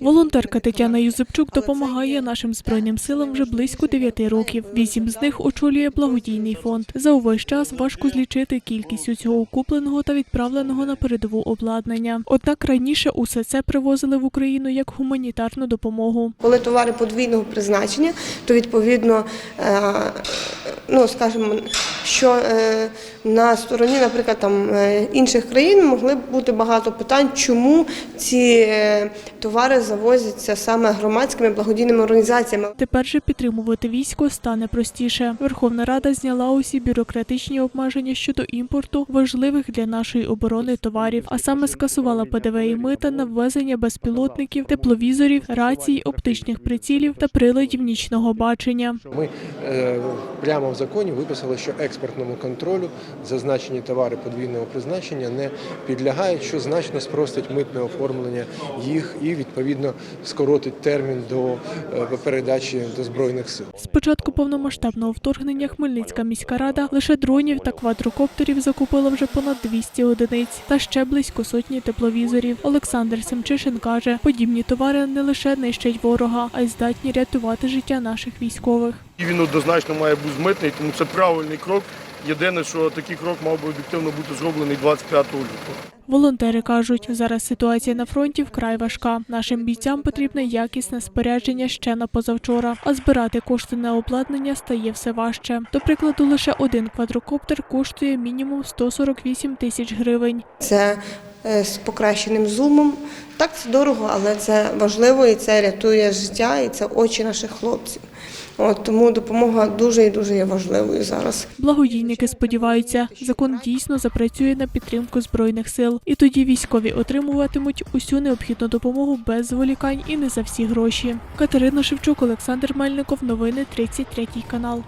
Волонтерка Тетяна Юзепчук допомагає нашим збройним силам вже близько 9 років. Вісім з них очолює благодійний фонд. За увесь час важко злічити кількість усього купленого та відправленого на передову обладнання. Однак раніше усе це привозили в Україну як гуманітарну допомогу. Коли товари подвійного призначення, то відповідно, е, ну скажімо, що е, на стороні, наприклад, там е, інших країн могли б бути багато питань, чому ці е, товари завозяться саме громадськими благодійними організаціями. Тепер же підтримувати військо стане простіше. Верховна Рада зняла усі бюрократичні обмеження щодо імпорту важливих для нашої оборони товарів, а саме скасувала ПДВ і мита на ввезення безпілотників, тепловізорів, рацій, оптичних прицілів та приладів нічного бачення. Ми е, прямо в законі виписали, що експортному контролю зазначені товари подвійного призначення не підлягають, що значно спростить митне оформлення їх і відповідно скоротить термін до е, передачі до збройних сил. З початку повномасштабного вторгнення Хмельницька міська рада лише дронів та квадрокоптерів закупила вже понад 200 одиниць та ще близько сотні тепловізорів. Олександр Семчишин каже, подібні товари не лише нищать ворога, а й здатні рятувати життя наших військових. І він однозначно має бути змитний, тому це правильний крок. Єдине, що такий крок мав би об'єктивно бути зроблений 25 лютого. Волонтери кажуть, зараз ситуація на фронті вкрай важка. Нашим бійцям потрібне якісне спорядження ще на позавчора, а збирати кошти на обладнання стає все важче. До прикладу, лише один квадрокоптер коштує мінімум 148 тисяч гривень. Це е, з покращеним зумом. Так, це дорого, але це важливо і це рятує життя, і це очі наших хлопців. От тому допомога дуже і дуже є важливою зараз. Благодійники сподіваються, закон дійсно запрацює на підтримку збройних сил, і тоді військові отримуватимуть усю необхідну допомогу без зволікань і не за всі гроші. Катерина Шевчук, Олександр Мельников. Новини 33 канал.